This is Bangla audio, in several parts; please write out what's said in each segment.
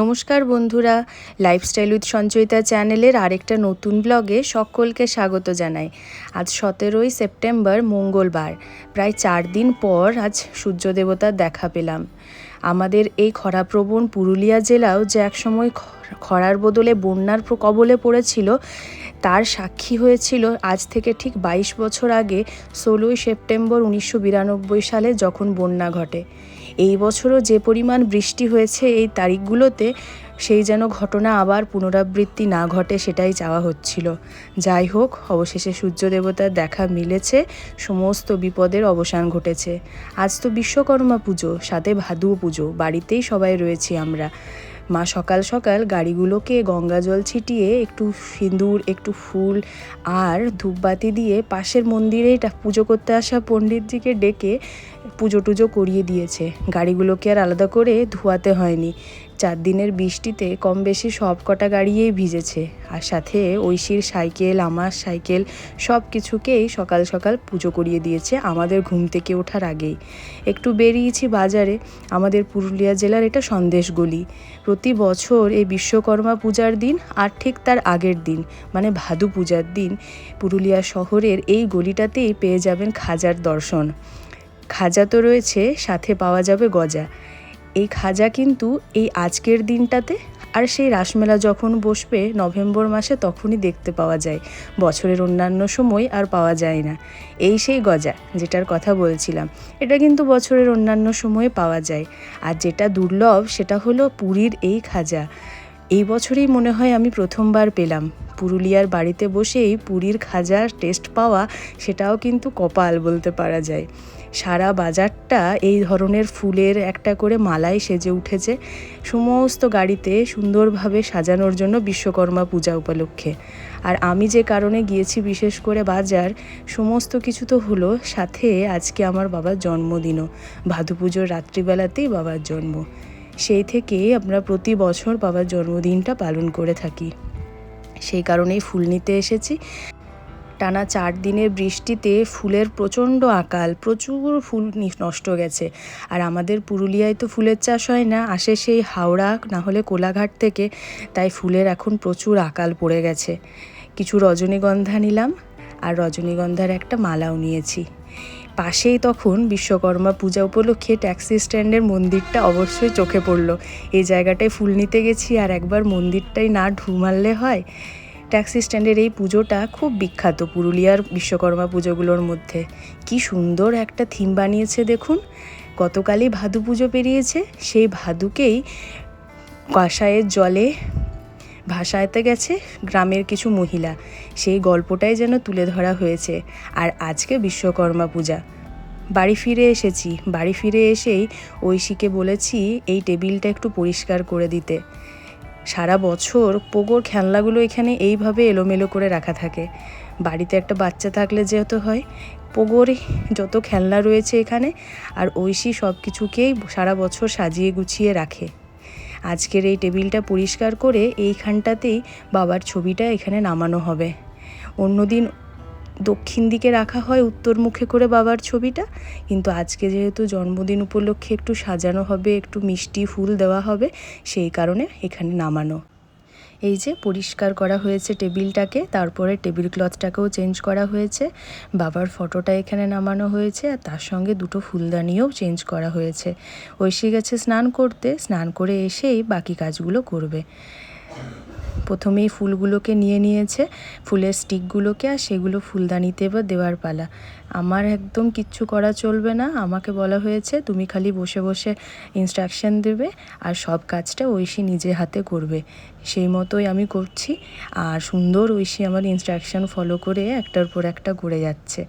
নমস্কার বন্ধুরা লাইফস্টাইল উইথ সঞ্চয়িতা চ্যানেলের আরেকটা নতুন ব্লগে সকলকে স্বাগত জানাই। আজ সতেরোই সেপ্টেম্বর, মঙ্গলবার। প্রায় চার দিন পর আজ সূর্য দেবতার দেখা পেলাম। আমাদের এই খরাপ্রবণ পুরুলিয়া জেলাও যে একসময় খরার বদলে বন্যার কবলে পড়েছিল, তার সাক্ষী হয়েছিল আজ থেকে ঠিক বাইশ বছর আগে, ষোলোই সেপ্টেম্বর উনিশশো বিরানব্বই সালে যখন বন্যা ঘটে। এই বছরও যে পরিমাণ বৃষ্টি হয়েছে এই তারিখগুলোতে, সেই যেন ঘটনা আবার পুনরাবৃত্তি না ঘটে সেটাই চাওয়া হচ্ছিল। যাই হোক, অবশেষে সূর্য দেবতার দেখা মিলেছে, সমস্ত বিপদের অবসান ঘটেছে। আজ তো বিশ্বকর্মা পুজো, সাথে ভাদু পুজো, বাড়িতেই সবাই রয়েছি আমরা। মা সকাল সকাল গাড়িগুলোকে গঙ্গা জল ছিটিয়ে একটু সিঁদুর, একটু ফুল আর ধূপবাতি দিয়ে পাশের মন্দিরে পুজো করতে আসা পণ্ডিতজিকে ডেকে পুজো টুজো করিয়ে দিয়েছে। গাড়িগুলোকে আর আলাদা করে ধোয়াতে হয়নি। চার দিনের বৃষ্টিতে কম বেশি সব কটা গাড়িয়েই ভিজেছে। আর সাথে ঐশীর সাইকেল, আমার সাইকেল সব কিছুকেই সকাল সকাল পুজো করিয়ে দিয়েছে আমাদের ঘুম থেকে ওঠার আগেই। একটু বেরিয়েছি বাজারে, আমাদের পুরুলিয়া জেলার এটা সন্দেশগলি। প্রতি বছর এই বিশ্বকর্মা পূজার দিন আর ঠিক তার আগের দিন মানে ভাদু পূজার দিন, পুরুলিয়া শহরের এই গলিটাতেই পেয়ে যাবেন খাজার দর্শন। খাজা তো রয়েছে, সাথে পাওয়া যাবে গজা। এই খাজা কিন্তু এই আজকের দিনটাতে আর সেই রাসমেলা যখন বসবে নভেম্বর মাসে তখনই দেখতে পাওয়া যায়। বছরের অন্যান্য সময় আর পাওয়া যায় না। এই সেই গজা যেটার কথা বলছিলাম। এটা কিন্তু বছরের অন্যান্য সময়ে পাওয়া যায়। আর যেটা দুর্লভ সেটা হলো পুরীর এই খাজা। এই বছরেই মনে হয় আমি প্রথমবার পেলাম। পুরুলিয়ার বাড়িতে বসেই পুরীর খাজার টেস্ট পাওয়া সেটাও কিন্তু কপাল বলতে পারা যায়। সারা বাজারটা এই ধরনের ফুলের একটা করে মালাই সেজে উঠেছে। সমস্ত গাড়িতে সুন্দরভাবে সাজানোর জন্য বিশ্বকর্মা পূজা উপলক্ষে। আর আমি যে কারণে গিয়েছি বিশেষ করে বাজার, সমস্ত কিছু তো হলো সাথে আজকে আমার বাবার জন্মদিনও। ভাদু পুজোর রাত্রিবেলাতেই বাবার জন্ম। সেই থেকে আমরা প্রতি বছর বাবার জন্মদিনটা পালন করে থাকি। সেই কারণেই ফুল নিতে এসেছি। টানা চার দিনের বৃষ্টিতে ফুলের প্রচণ্ড আকাল, প্রচুর ফুল নষ্ট গেছে। আর আমাদের পুরুলিয়ায় তো ফুলের চাষ হয় না, আসে সেই হাওড়া, না হলে কোলাঘাট থেকে, তাই ফুলের এখন প্রচুর আকাল পড়ে গেছে। কিছু রজনীগন্ধা নিলাম, আর রজনীগন্ধার একটা মালাও নিয়েছি। পাশেই তখন বিশ্বকর্মা পূজা উপলক্ষে ট্যাক্সি স্ট্যান্ডের মন্দিরটা অবশ্যই চোখে পড়ল। এই জায়গাটায় ফুল নিতে গেছি আর একবার মন্দিরটাই না ঢু মারলে হয়। ট্যাক্সি স্ট্যান্ডের এই পুজোটা খুব বিখ্যাত পুরুলিয়ার বিশ্বকর্মা পুজোগুলোর মধ্যে। কি সুন্দর একটা থিম বানিয়েছে দেখুন। গতকালই ভাদু পুজো পেরিয়েছে, সেই ভাদুকেই কাঁসায়ের জলে ভাসাতে গেছে গ্রামের কিছু মহিলা। সেই গল্পটাই যেন তুলে ধরা হয়েছে। আর আজকে বিশ্বকর্মা পূজা। বাড়ি ফিরে এসেছি। বাড়ি ফিরে এসেই ঐশীকে বলেছি, এই টেবিলটা একটু পরিষ্কার করে দিতে। সারা বছর পোগোর খেলনাগুলো এখানে এইভাবে এলোমেলো করে রাখা থাকে। বাড়িতে একটা বাচ্চা থাকলে যেহেতু হয়। পোগোর যত খেলনা রয়েছে এখানে, আর ঐশী সব কিছুকেই সারা বছর সাজিয়ে গুছিয়ে রাখে। আজকের এই টেবিলটা পরিষ্কার করে এইখানটাতেই বাবার ছবিটা এখানে নামানো হবে। অন্যদিন দক্ষিণ দিকে রাখা হয় উত্তর মুখে করে বাবার ছবিটা, কিন্তু আজকে যেহেতু জন্মদিন উপলক্ষে একটু সাজানো হবে, একটু মিষ্টি ফুল দেওয়া হবে, সেই কারণে এখানে নামানো। এই যে পরিষ্কার করা হয়েছে টেবিলটাকে, তারপরে টেবিল ক্লথটাকেও চেঞ্জ করা হয়েছে। বাবার ফটোটা এখানে নামানো হয়েছে আর তার সঙ্গে দুটো ফুলদানিও চেঞ্জ করা হয়েছে। ঐশী গেছে স্নান করতে, স্নান করে এসেই বাকি কাজগুলো করবে। প্রথমেই ফুলগুলোকে নিয়ে নিয়েছে, ফুলের স্টিকগুলোকে আর সেগুলো ফুলদানিতে এবার দেওয়ার পালা। আমার একদম কিচ্ছু করা চলবে না, আমাকে বলা হয়েছে তুমি খালি বসে বসে ইনস্ট্রাকশন দেবে আর সব কাজটা ঐশী নিজে হাতে করবে। সেই মতোই আমি করছি আর সুন্দর ঐশী আমার ইনস্ট্রাকশন ফলো করে একটার পর একটা করে যাচ্ছে।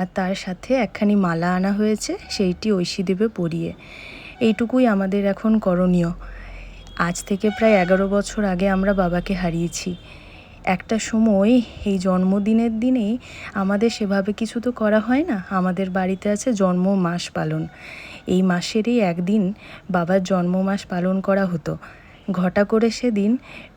আর তার সাথে একখানি মালা আনা হয়েছে, সেইটি ঐশী দেবে পরিয়ে। এইটুকুই আমাদের এখন করণীয়। আজ থেকে প্রায় এগারো বছর আগে আমরা বাবাকে হারিয়েছি। একটা সময় এই জন্মদিনের দিনেই আমাদের সেভাবে কিছু তো করা হয় না। আমাদের বাড়িতে আছে জন্ম মাস পালন। এই মাসেরই একদিন বাবার জন্ম মাস পালন করা হতো। ঘটা করে সেদিন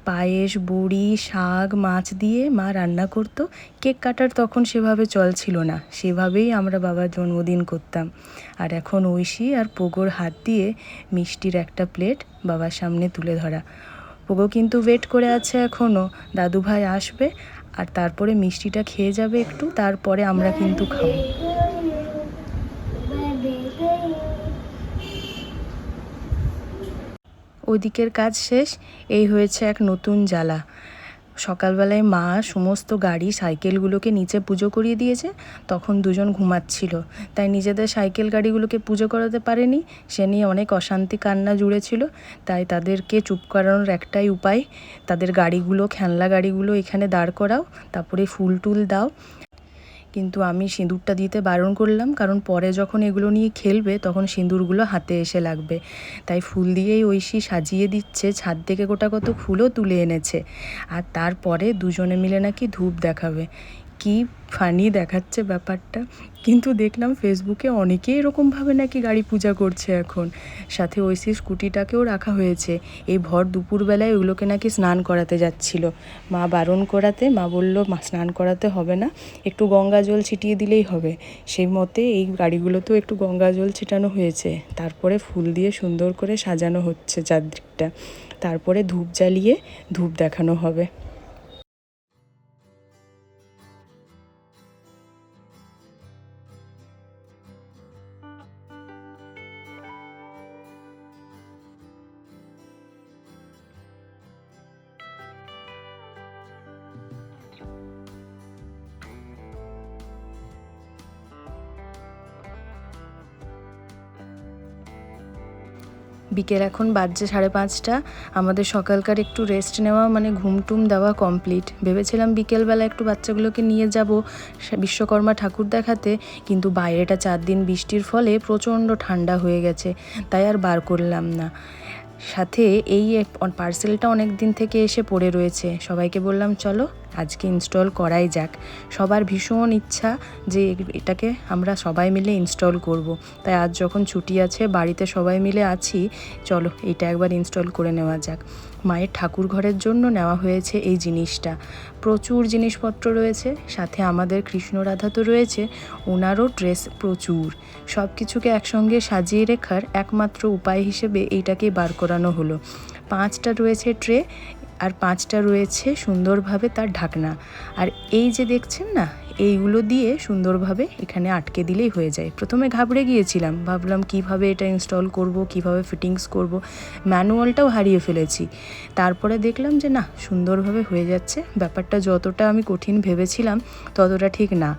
পায়েস, বড়ি, শাক, মাছ দিয়ে মা রান্না করতো। কেক কাটার তখন সেভাবে চল ছিল না, সেভাবেই আমরা বাবার জন্মদিন করতাম। আর এখন ঐশী আর পোগোর হাত দিয়ে মিষ্টির একটা প্লেট বাবার সামনে তুলে ধরা। পোগো কিন্তু ওয়েট করে আছে এখনও দাদু ভাই আসবে আর তারপরে মিষ্টিটা খেয়ে যাবে একটু, তারপরে আমরা কিন্তু খাব। ওদিকের কাজ শেষ, এই হয়েছে এক নতুন জ্বালা। সকালবেলায় মা সমস্ত গাড়ি, সাইকেলগুলোকে নিচে পুজো করিয়ে দিয়েছে, তখন দুজন ঘুমাচ্ছিল। তাই নিজেদের সাইকেল গাড়িগুলোকে পুজো করাতে পারেনি, সে নিয়ে অনেক অশান্তি কান্না জুড়েছিল। তাই তাদেরকে চুপ করানোর একটাই উপায়, তাদের গাড়িগুলো, খেলনা গাড়িগুলো এখানে দাঁড় করাও, তারপরে ফুল টুল দাও। কিন্তু আমি সিঁদুরটা দিতে বারণ করলাম, কারণ পরে যখন এগুলো নিয়ে খেলবে তখন সিঁদুরগুলো হাতে এসে লাগবে। তাই ফুল দিয়েই ঐশী সাজিয়ে দিচ্ছে, ছাদ থেকে গোটা কত ফুলও তুলে এনেছে। আর তারপরে দুজনে মিলে নাকি ধূপ দেখাবে। কি ফানি দেখাচ্ছে ব্যাপারটা। কিন্তু দেখলাম ফেসবুকে অনেকেই এরকমভাবে নাকি গাড়ি পূজা করছে এখন। সাথে ঐশী স্কুটিটাকেও রাখা হয়েছে। এই ভর দুপুরবেলায় ওগুলোকে নাকি স্নান করাতে যাচ্ছিল। মা বারণ করাতে, মা বলল, মা, স্নান করাতে হবে না, একটু গঙ্গা জল ছিটিয়ে দিলেই হবে। সেই মতে এই গাড়িগুলোতেও একটু গঙ্গা জল ছিটানো হয়েছে। তারপরে ফুল দিয়ে সুন্দর করে সাজানো হচ্ছে চারদিকটা। তারপরে ধূপ জ্বালিয়ে ধূপ দেখানো হবে। বিকেল এখন বাজছে সাড়ে পাঁচটা। আমাদের সকালকার একটু রেস্ট নেওয়া মানে ঘুমটুম দেওয়া কমপ্লিট ভেবেছিলাম বিকেলবেলা একটু বাচ্চাগুলোকে নিয়ে যাব বিশ্বকর্মা ঠাকুর দেখাতে, কিন্তু বাইরেটা চার দিন বৃষ্টির ফলে প্রচণ্ড ঠান্ডা হয়ে গেছে, তাই আর বার করলাম না। সাথে এই পার্সেলটা অনেক দিন থেকে এসে পড়ে রয়েছে। সবাইকে বললাম, চলো, আজকে ইনস্টল করাই যাক। সবার ভীষণ ইচ্ছা যে এটাকে আমরা সবাই মিলে ইনস্টল করব। তাই আজ যখন ছুটি আছে, বাড়িতে সবাই মিলে আছি, চলো, এটা একবার ইনস্টল করে নেওয়া যাক। মায়ের ঠাকুর ঘরের জন্য নেওয়া হয়েছে এই জিনিসটা। প্রচুর জিনিসপত্র রয়েছে, সাথে আমাদের কৃষ্ণ রাধা তো রয়েছে, ওনারও ড্রেস প্রচুর। সব কিছুকে একসঙ্গে সাজিয়ে রেখার একমাত্র উপায় হিসেবে এইটাকে বার করানো হলো। পাঁচটা রয়েছে ট্রে, আর পাঁচটা রয়েছে সুন্দরভাবে তার ঢাকনা। আর এই যে দেখছেন না এইগুলো দিয়ে সুন্দরভাবে এখানে আটকে দিলেই হয়ে যায়। প্রথমে ঘাবড়ে গিয়েছিলাম, ভাবলাম কীভাবে এটা ইনস্টল করব, কীভাবে ফিটিংস করব ম্যানুয়ালটাও হারিয়ে ফেলেছি। তারপরে দেখলাম যে না, সুন্দরভাবে হয়ে যাচ্ছে। ব্যাপারটা যতটা আমি কঠিন ভেবেছিলাম, ততটা ঠিক না।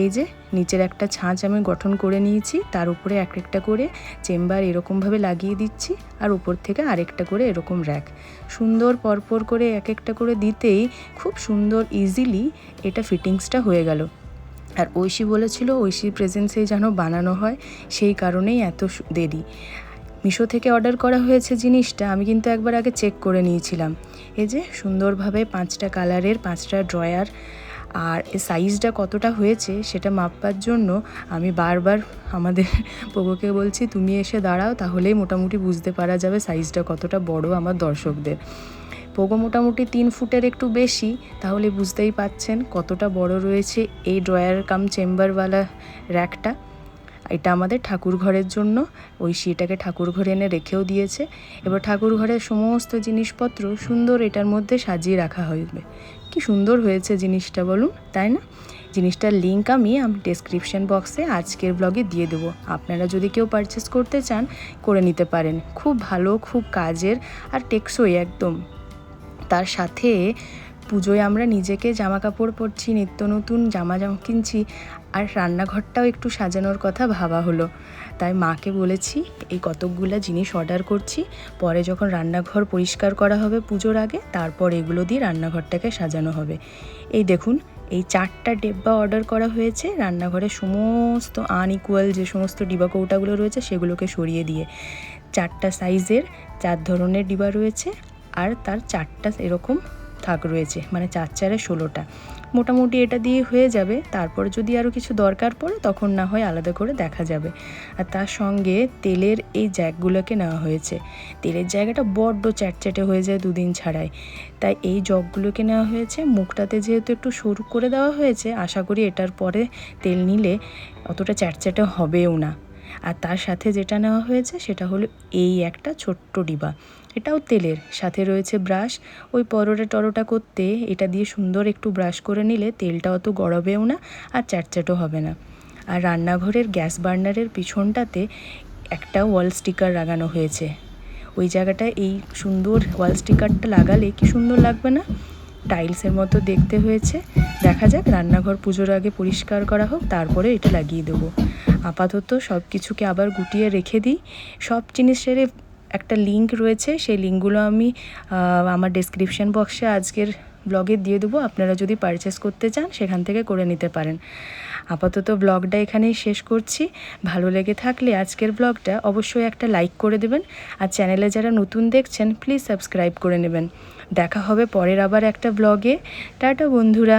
এই যে, নিচের একটা ছাঁচ আমি গঠন করে নিয়েছি, তার উপরে এক একটা করে চেম্বার এরকমভাবে লাগিয়ে দিচ্ছি, আর উপর থেকে আরেকটা করে এরকম র্যাক সুন্দর পরপর করে এক একটা করে দিতেই খুব সুন্দর ইজিলি এটা ফিটিংসটা হয়ে গেল। আর ঐশী বলেছিল ঐশীর প্রেজেন্সেই যেন বানানো হয়, সেই কারণেই এত দেরি। মিশো থেকে অর্ডার করা হয়েছে জিনিসটা, আমি কিন্তু একবার আগে চেক করে নিয়েছিলাম। এই যে, সুন্দরভাবে পাঁচটা কালারের পাঁচটা ড্রয়ার আর সাইজটা কতটা হয়েছে সেটা মাপবার জন্য আমি বারবার আমাদের পোগোকে বলছি, তুমি এসে দাঁড়াও, তাহলেই মোটামুটি বুঝতে পারা যাবে সাইজটা কতটা বড় আমার দর্শকদের। পোগো মোটামুটি তিন ফুটের একটু বেশি, তাহলে বুঝতেই পাচ্ছেন কতটা বড় রয়েছে এই ড্রয়ার কাম চেম্বারওয়ালা র্যাকটা এটা আমাদের ঠাকুর ঘরের জন্য, ওই এটাকে ঠাকুর ঘরে এনে রেখেও দিয়েছে। এবার ঠাকুর ঘরের সমস্ত জিনিসপত্র সুন্দর এটার মধ্যে সাজিয়ে রাখা হইবে। কি সুন্দর হয়েছে জিনিসটা বলুন, তাই না? জিনিসটার লিঙ্ক আমি আমি ডেসক্রিপশন বক্সে আজকের ব্লগে দিয়ে দেবো। আপনারা যদি কেউ পারচেস করতে চান, করে নিতে পারেন। খুব ভালো, খুব কাজের আর টেকসই একদম। তার সাথে পুজোয় আমরা নিজেকে জামা কাপড় পরছি, নিত্য নতুন জামা জামা কিনছি। আর রান্নাঘরটাও একটু সাজানোর কথা ভাবা হলো। তাই মাকে বলেছি, এই কতকগুলো জিনিস অর্ডার করছি। পরে যখন রান্নাঘর পরিষ্কার করা হবে পুজোর আগে, তারপর এগুলো দিয়ে রান্নাঘরটাকে সাজানো হবে। এই দেখুন, এই চারটা ডেব্বা অর্ডার করা হয়েছে রান্নাঘরে সমস্ত আনইকুয়াল যে সমস্ত ডিবা কৌটাগুলো রয়েছে, সেগুলোকে সরিয়ে দিয়ে। চারটা সাইজের চার ধরনের ডিবা রয়েছে, আর তার চারটা এরকম থাক রয়েছে মানে চার চারে ষোলোটা। মোটামুটি এটা দিয়ে হয়ে যাবে, তারপর যদি আরও কিছু দরকার পড়ে তখন না হয় আলাদা করে দেখা যাবে। আর তার সঙ্গে তেলের এই জ্যাকগুলোকে নেওয়া হয়েছে। তেলের জায়গাটা বড্ড চ্যাটচ্যাটে হয়ে যায় দুদিন ছাড়াই। তাই এই জগগুলোকে নেওয়া হয়েছে, মুখটাতে যেহেতু একটু সরু করে দেওয়া হয়েছে, আশা করি এটার পরে তেল নিলে অতটা চ্যাটচ্যাটে হবেও না। আর তার সাথে যেটা নেওয়া হয়েছে সেটা হলো এই একটা ছোট্ট ডিবা। এটাও তেলের। সাথে রয়েছে ব্রাশ। ওই পরোটা টরোটা করতে এটা দিয়ে সুন্দর একটু ব্রাশ করে নিলে তেলটা অত গড়াবেও না আর চ্যাটচ্যাটও হবে না। আর রান্নাঘরের গ্যাস বার্নারের পিছনটাতে একটা ওয়াল স্টিকার লাগানো হয়েছে। ওই জায়গাটায় এই সুন্দর ওয়াল স্টিকারটা লাগালে কি সুন্দর লাগবে না? টাইলসের মতো দেখতে হয়েছে। দেখা যাক রান্নাঘর পুজোর আগে পরিষ্কার করা হোক, তারপরে এটা লাগিয়ে দেবো। আপাতত সব কিছুকে আবার গুটিয়ে রেখে দিই। সব জিনিসের একটা লিঙ্ক রয়েছে, সেই লিঙ্কগুলো আমি আমার ডেসক্রিপশন বক্সে আজকের ব্লগে দিয়ে দেবো। আপনারা যদি পারচেস করতে চান, সেখান থেকে করে নিতে পারেন। আপাতত ব্লগটা এখানেই শেষ করছি। ভালো লেগে থাকলে আজকের ব্লগটা অবশ্যই একটা লাইক করে দেবেন। আর চ্যানেলে যারা নতুন দেখছেন প্লিজ সাবস্ক্রাইব করে নেবেন। দেখা হবে পরের আবার একটা ব্লগে টাটা বন্ধুরা।